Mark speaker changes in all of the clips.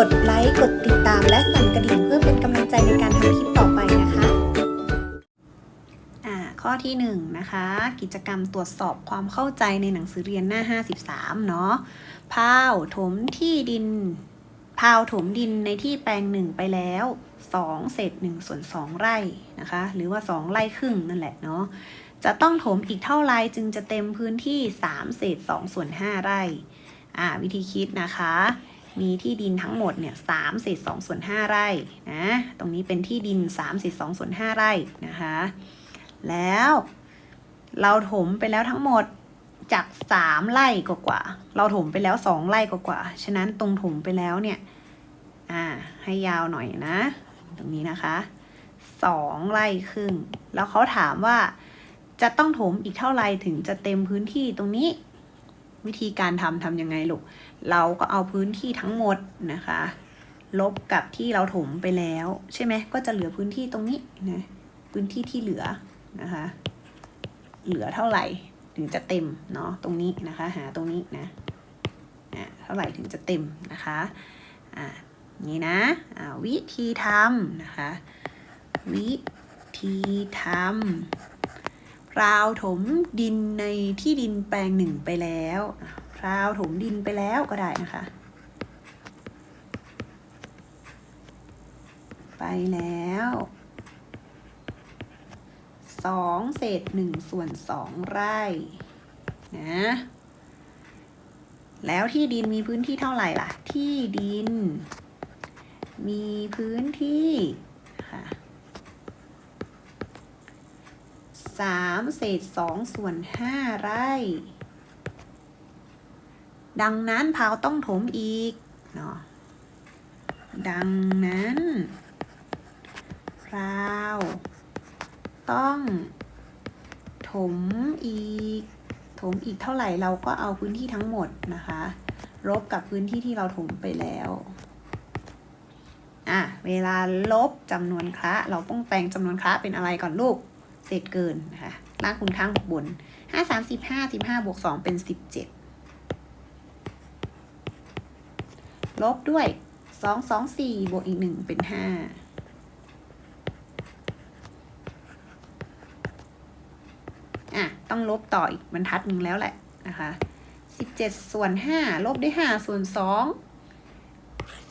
Speaker 1: กดไลค์ กดติดตามและสั่นกระดิ่งเพื่อเป็นกำลังใจในการทำคลิปต่อไปนะคะ
Speaker 2: อ่าข้อที่1นงนะคะ กิจกรรมตรวจสอบความเข้าใจในหนังสือเรียนหน้า 53 เนาะพาวถมที่ดินพาวถมดินในที่แปลงหนึ่งไปแล้ว 2 เศษ1ส่วน2ไร่นะคะ หรือว่า 2 ไร่ครึ่งนั่นแหละเนาะจะต้องถมอีกเท่าไรจึงจะเต็มพื้นที่ 3 เศษ2ส่วน5ไร่ อ่า วิธีคิดนะคะ มีที่ดินทั้งหมดเนี่ยสามเศษสองส่วนห้าไร่นะ ตรงนี้เป็นที่ดิน3เศษ2ส่วน5ไร่นะคะ แล้วเราถมไปแล้วทั้งหมดจากสามไร่กว่าเราถมไปแล้วสองไร่กว่าฉะนั้นตรงถมไปแล้วเนี่ย อ่า ให้ยาวหน่อยนะ ตรงนี้นะคะสองไร่ครึ่ง แล้วเขาถามว่าจะต้องถมอีกเท่าไรถึงจะเต็มพื้นที่ตรงนี้ วิธีการทำทำยังไงลูก เราก็เอาพื้นที่ทั้งหมดนะคะ ลบกับที่เราถมไปแล้ว ใช่ไหมก็จะเหลือพื้นที่ตรงนี้นะพื้นที่ที่เหลือนะคะ เหลือเท่าไหร่ถึงจะเต็มเนาะตรงนี้นะคะ หาตรงนี้นะอะเท่าไหร่ถึงจะเต็มนะคะอ่านี่นะวิธีทำนะคะ วิธีทำ พราวถมดินในที่ดินแปลงหนึ่งไปแล้วพราวถมดินไปแล้วก็ได้นะคะ ไปแล้วสองเศษหนึ่งส่วนสองไร่นะแล้วที่ดินมีพื้นที่เท่าไหร่ล่ะ ที่ดิน มีพื้นที่ 3 เศษ 2 ส่วน 5 ไร่ ดังนั้นพาวต้องถมอีกเนาะดังนั้นพราวต้องถมอีก ถมอีกเท่าไหร่เราก็เอาพื้นที่ทั้งหมดนะคะลบกับพื้นที่ที่เราถมไปแล้ว อะ เวลาลบจำนวนคละ เราต้องแปลงจำนวนคละเป็นอะไรก่อนลูก เศษเกินนะคะล่างคูณข้างบวกบนห้าสามสิบห้าสิบห้าบวกสองเป็นสิบเจ็ดลบด้วยสองสองสี่บวกอีกหนึ่งเป็นห้าอะ ต้องลบต่ออีกบรรทัดหนึ่งแล้วแหละนะคะสิบเจ็ดส่วนห้าลบด้วยห้าส่วนสอง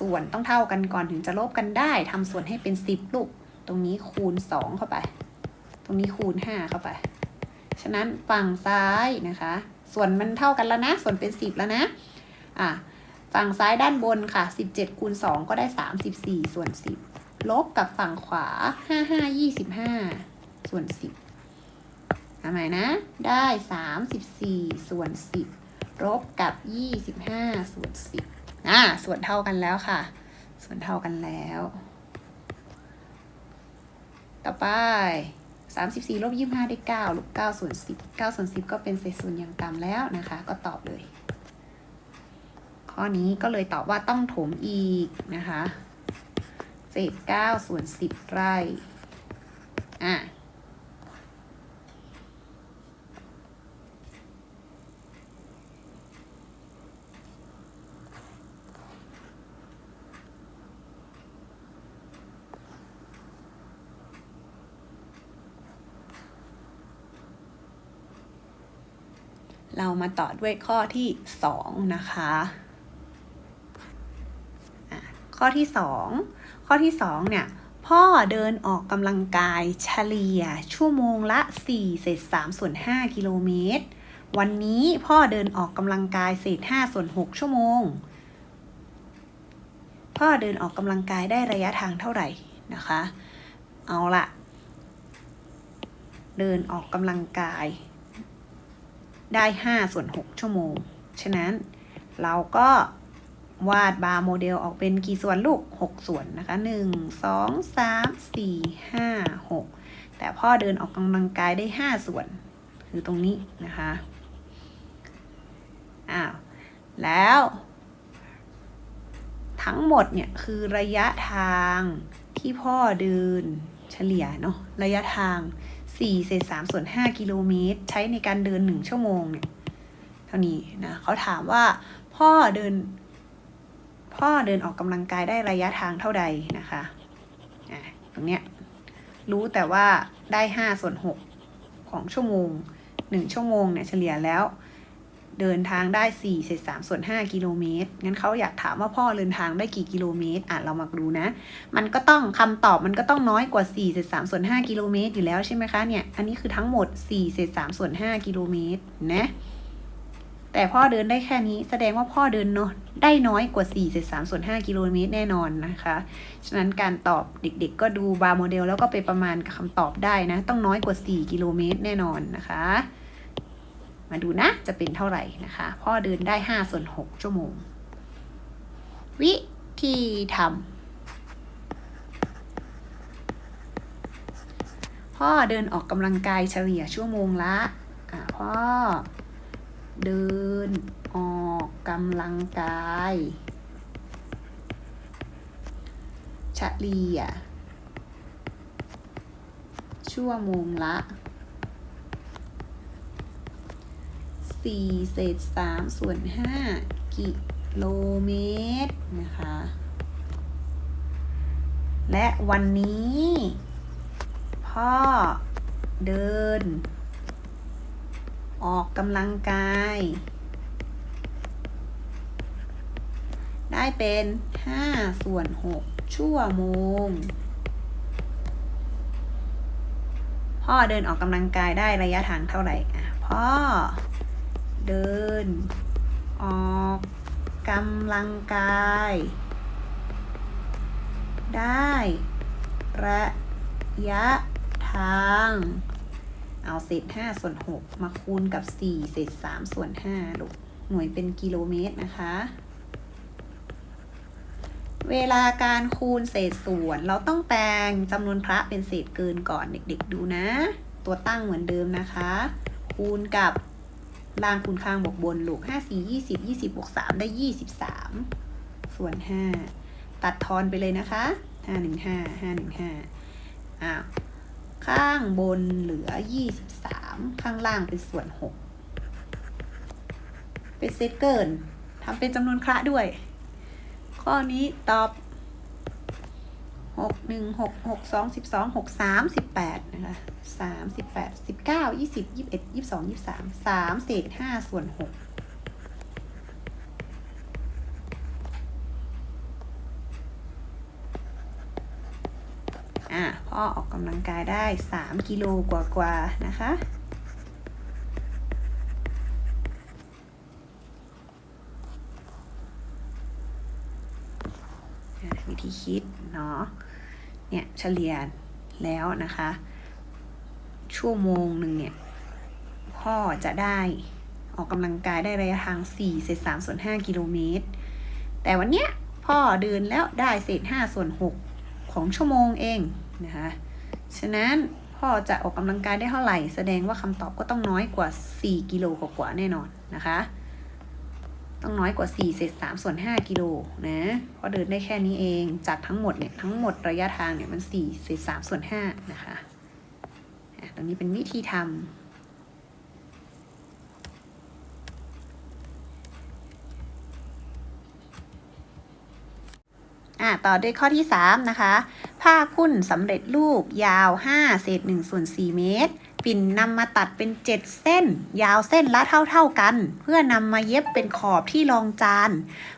Speaker 2: ส่วนต้องเท่ากันก่อนถึงจะลบกันได้ทำส่วนให้เป็นสิบลูก ตรงนี้คูณสองเข้าไป ตรงนี้คูณห้าเข้าไป ฉะนั้นฝั่งซ้ายนะคะ ส่วนมันเท่ากันแล้วนะ ส่วนเป็นสิบแล้วนะ อะ ฝั่งซ้ายด้านบนค่ะ 17คูณ2ก็ได้ 34 ส่วน 10 ลบกับฝั่งขวา 55 25 ส่วน 10ทำไมนะ ได้ 34 ส่วน 10 ลบกับ 25 ส่วน 10 อ่าส่วนเท่ากันแล้วค่ะ ส่วนเท่ากันแล้วต่อไป 34ลบ25 ได้9ลบ9ส่วน10 9ส่วน10 ก็เป็นเศษส่วนอย่างต่ำแล้วนะคะ ก็ตอบเลย ข้อนี้ก็เลยตอบว่าต้องถมอีกนะคะเศษ9ส่วน10 ไร่อะ เรามาต่อด้วยข้อที่ 2 นะคะะข้อที่ 2 ข้อที่ 2 เนี่ย พ่อเดินออกกำลังกายเฉลี่ย ชั่วโมงละ4เศษ3ส่วน5กิโลเมตร วันนี้พ่อเดินออกกำลังกายเศษ5ส่วน6ชั่วโมง พ่อเดินออกกำลังกายได้ระยะทางเท่าไหร่นะคะ เอาละเดินออกกำลังกาย ได้ 5 ส่วน 6 ชั่วโมง ฉะนั้นเราก็วาดบาร์โมเดลออกเป็นกี่ส่วนลูก 6 ส่วนนะคะ 1 2 3 4 5 6 แต่พ่อเดินออกกำลังกายได้ 5 ส่วน คือตรงนี้นะคะอ้าวแล้ว ทั้งหมดเนี่ยคือระยะทางที่พ่อเดินเฉลี่ยเนาะระยะทาง 4เศษ3ส่วน5กิโลเมตร ใช้ในการเดิน 1 ชั่วโมงเนี่ยเท่านี้นะเขาถามว่า พ่อเดิน พ่อเดินออกกำลังกายได้ระยะทางเท่าใดนะคะอะตรงเนี้ยรู้แต่ว่าได้ 5 ส่วน 6 ของชั่วโมง 1 ชั่วโมงเนี่ยเฉลี่ยแล้ว เดินทางได้สี่เศษสามส่วนห้ากิโลเมตร งั้นเขาอยากถามว่าพ่อเดินทางได้กี่กิโลเมตร อะเรามาดูนะ มันก็ต้องคำตอบมันก็ต้องน้อยกว่า4เศษ3ส่วน5กิโลเมตรอยู่แล้วใช่ไหมคะ เนี่ย อันนี้คือทั้งหมด4เศษ3ส่วน5กิโลเมตรนะ แต่พ่อเดินได้แค่นี้ แสดงว่าพ่อเดินเนาะได้น้อยกว่า4เศษ3ส่วน5กิโลเมตรแน่นอนนะคะ ฉะนั้นการตอบเด็กๆ ก็ดูบาร์โมเดลแล้วก็ไปประมาณกับคำตอบได้นะ ต้องน้อยกว่า 4 กิโลเมตรแน่นอนนะคะ มาดูนะจะเป็นเท่าไหร่นะคะ พ่อเดินได้ 5 ส่วน 6 ชั่วโมง วิธีทำพ่อเดินออกกำลังกายเฉลี่ยชั่วโมงละอ่าพ่อเดินออกกำลังกายเฉลี่ยชั่วโมงละ สี่เศษสามส่วนห้ากิโลเมตรนะคะ และวันนี้ พ่อเดิน ออกกำลังกาย ได้เป็น 5 ส่วน 6 ชั่วโมงพ่อเดินออกกำลังกายได้ระยะทางเท่าไหร่อะพ่อ เดิน ออกกำลังกาย ได้ระยะทาง เอาเศษ5ส่วน 6 มาคูณกับ 4 เศษ3ส่วน5ลูกหน่วยเป็นกิโลเมตรนะคะ เวลาการคูณเศษส่วน เราต้องแปลงจำนวนพระเป็นเศษเกินก่อนเด็กๆดูนะ ตัวตั้งเหมือนเดิมนะคะ คูณกับ ล่างคูณข้างบวกบนลูกห้าสี่ยี่สิบยี่สิบบวกสามได้ยี่สิบสามส่วนห้าตัดทอนไปเลยนะคะห้าหนึ่งห้าห้าหนึ่งห้าอ้าวข้างบนเหลือยี่สิบสามข้างล่างเป็นส่วนหกเป็นเซตเกินทำเป็นจำนวนคระด้วย ข้อนี้ตอบ หกหนึ่งหกหกสองสิบสองหกสามสิบแปดนะคะสามสิบแปดสิบเก้ายี่สิบยี่สิบเอ็ดยี่สิบสองยี่สิบสามสามเศษห้าส่วนหกอะพ่อออกกำลังกายได้ 3 กิโลกว่าๆนะคะ อ่คิดเนาะเนี่ยเฉลี่ยแล้วนะคะ ชั่วโมงหนึ่งเนี่ยพ่อจะได้ออกกำลังกายได้ระยะทาง4เศษ3ส่วน5กิโลเมตร แต่วันเนี้ยพ่อเดินแล้วได้เศษ5ส่วน6ของชั่วโมงเองนะคะฉะนั้นพ่อจะออกกำลังกายได้เท่าไหร่ แสดงว่าคำตอบก็ต้องน้อยกว่า 4 กิโลกว่าแน่นอนนะคะ ต้องน้อยกว่า 4 เศษ3ส่วน 5 กิโลนะเพราะเดินได้แค่นี้เองจากทั้งหมดเนี่ยทั้งหมดระยะทางเนี่ยมัน 4 เศษ3ส่วน 5 นะคะตรงนี้เป็นวิธีทำอะต่อด้วยข้อที่ 3 นะคะ ผ้าคุ้นสำเร็จรูปยาว 5 เศษ1ส่วน4เมตร ปิ่นนำมาตัดเป็น 7 เส้น ยาวเส้นละเท่าๆกัน เพื่อนำมาเย็บเป็นขอบที่รองจาน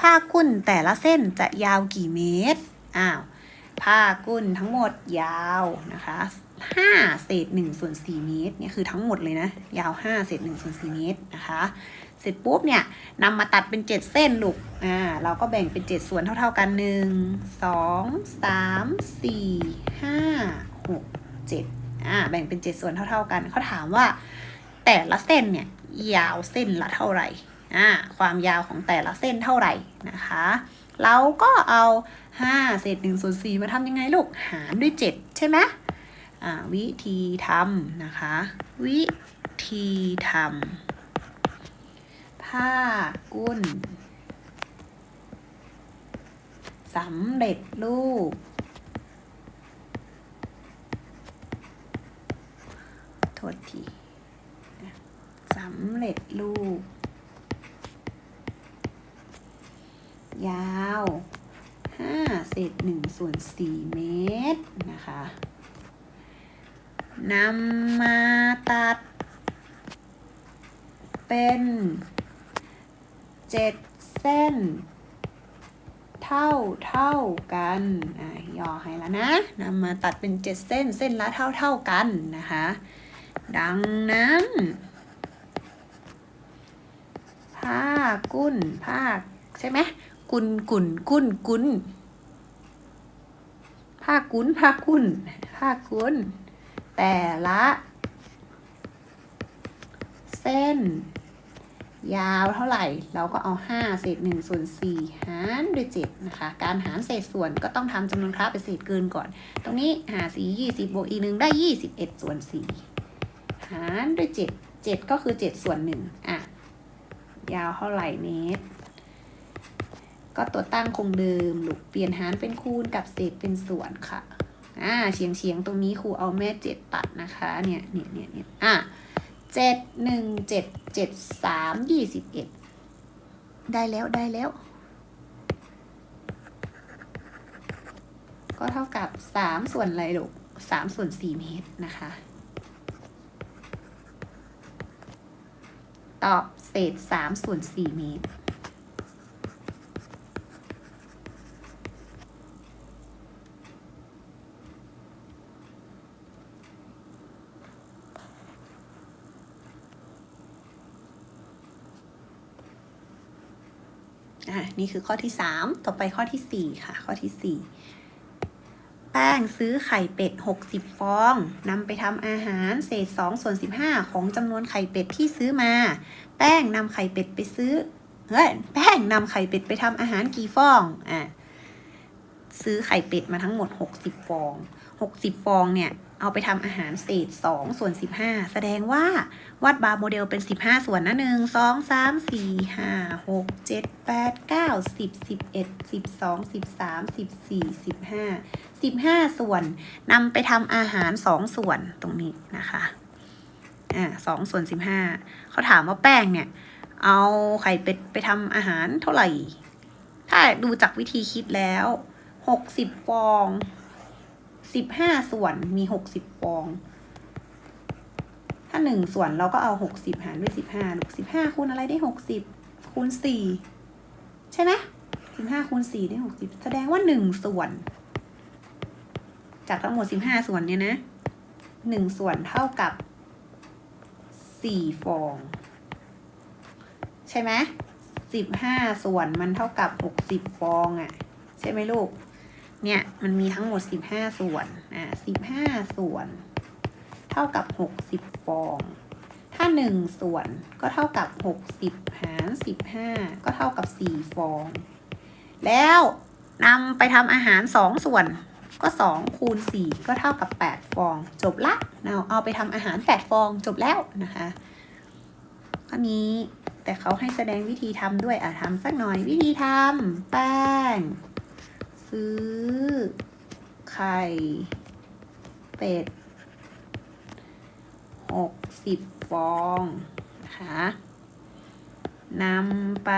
Speaker 2: ผ้ากุ้นแต่ละเส้นจะยาวกี่เมตรอ้าวผ้ากุ้นทั้งหมดยาวนะคะ5เศษ1ส่วน4เมตรเนี่ยคือทั้งหมดเลยนะ ยาว5เศษ1ส่วน4เมตรนะคะเสร็จปุ๊บเนี่ยนำมาตัดเป็น 7 เส้นลูกอ่าเราก็แบ่งเป็น 7 ส่วนเท่าๆกัน 1 2 3 4 5 6 7 อ่าแบ่งเป็น 7 ส่วนเท่า ๆ กันเขาถามว่า แต่ละเส้นเนี่ยยาวเส้นละเท่าไหร่อ่าความยาวของแต่ละเส้นเท่าไหร่นะคะ เราก็เอา5เศษ1ส่วน4มาทำยังไงลูกหารด้วย 7 ใช่ไหมอ่าวิธีทำนะคะ วิธีทำผ้ากุ้นสำเร็จรูป โทษทีสำเร็จรูป ยาว5เศษ1ส่วน4เมตรนะคะนำมาตัด เป็นเจ็ดเส้น เท่าเท่ากันอะย่อให้แล้วนะนำมาตัดเป็นเจ็ดเส้นเส้นละเท่าเท่ากันนะคะ ดังนั้น ผ้ากุ้นผ้าใช่ไหมกุนกุนกุ้นกุนผ้ากุ้นผ้ากุ้นผ้ากุ้น แต่ละ เส้น ยาวเท่าไหร่ เราก็เอา 5 เศษ1ส่วน4หารด้วย7นะคะ การหารเศษส่วนก็ต้องทำจำนวนคราเป็นเศษเกินก่อน ตรงนี้หา4 20บวกอีกหนึ่งได้ 21 ส่วน4 หารด้วย7 7ก็คือ7ส่วน1อะ ยาวเท่าไหร่เมตร ก็ตัวตั้งคงเดิมลูกเปลี่ยนหารเป็นคูณกับเศษเป็นส่วนค่ะอ่าเฉียงเฉียงตรงนี้ครูเอาแม่เจ็ดตัดนะคะเนี่ยเนี่ยเนี่ยเนี่ยอะเจ็ดหนึ่งเจ็ดเจ็ดสามยี่สิบเอ็ดได้แล้วได้แล้ว ก็เท่ากับสามส่วนอะไรลูกสามส่วนสี่เมตรนะคะ ตอบเศษสามส่วนสี่เมตรอะนี่คือข้อที่ 3 ต่อไปข้อทีสี่4 ค่ะ ข้อทีสี่4 แป้งซื้อไข่เป็ด 60 ฟองนำไปทำอาหารเศษ2ส่วน15 ของจำนวนไข่เป็ดที่ซื้อมา แป้งนำไข่เป็ดไปซื้อเฮ้ยแป้งนำไข่เป็ดไปทำอาหารกี่ฟองอะ ซื้อไข่เป็ดมาทั้งหมด 60 ฟอง 60 ฟองเนี่ยเอาไปทำอาหารเศษ2ส่วน15 แสดงว่าวัดบาร์โมเดลเป็น 15 ส่วนนะหนึ่งสองสามสี่ห้าหกเจ็ดแปดเก้าสิบสิบเอ็ดสิบสองสิบสามสิบสี่สิบห้าสิบห้าส่วนนำไปทำอาหารสองส่วนตรงนี้นะคะ อ่าสองส่วนสิบห้าเขาถามว่าแป้งเนี่ย เอาไข่เป็ดไปทำอาหารเท่าไหร่ ถ้าดูจากวิธีคิดแล้ว หกสิบฟองสิบห้าส่วนมีหกสิบฟอง ถ้าหนึ่งส่วนเราก็เอาหกสิบหารด้วยสิบห้าลูกสิบห้าคูณอะไรได้หกสิบคูณสี่ใช่ไหมสิบห้าคูณสี่ได้หกสิบแสดงว่าหนึ่งส่วน จากทั้งหมดสิบห้าส่วนเนี่ยนะหนึ่งส่วนเท่ากับสี่ฟอง ใช่ไหมสิบห้าส่วนมันเท่ากับหกสิบฟองอะ่ะ ใช่ไหมลูก เนี่ยมันมีทั้งหมดสิบห้าส่วนอ่าสิบห้าส่วน เท่ากับ 60 ฟอง ถ้า 1 ส่วนก็เท่ากับ 60 หาร 15 ก็เท่ากับ 4 ฟอง แล้วนำไปทำอาหาร 2 ส่วนก็ 2 คูณ 4 ก็เท่ากับ 8 ฟอง จบละเราเอาไปทำอาหาร 8 ฟองจบแล้วนะคะข้อนี้แต่เขาให้แสดงวิธีทำด้วยอะทำสักหน่อยวิธีทำแป้ง ซื้อ ไข่ เป็ดหกสิบฟองนะคะนำไป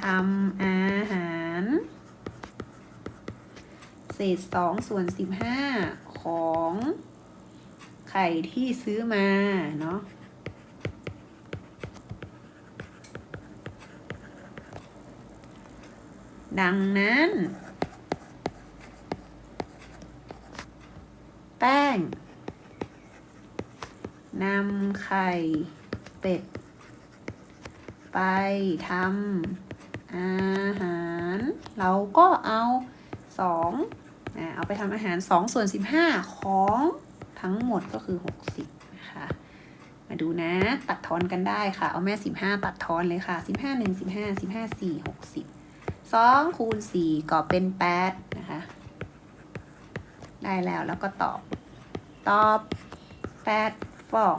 Speaker 2: ทำอาหาร เศษสองส่วนสิบห้าของไข่ที่ซื้อมาเนาะดังนั้น ป้งนำไข่เป็ด ไปทำอาหาร เราก็เอาสองเอาไปทำอาหารสองส่วนสิบห้าของทั้งหมดก็คือหกสิบนะคะมาดูนะ ตัดทอนกันได้ค่ะ เอาแม่สิบห้าตัดทอนเลยค่ะสิบห้าหนึ่งสิบห้าสิบห้าสี่หกสิบสองคูณสี่ก็เป็นแปดนะคะ ได้แล้วแล้วก็ตอบ ตอบแปดฟอง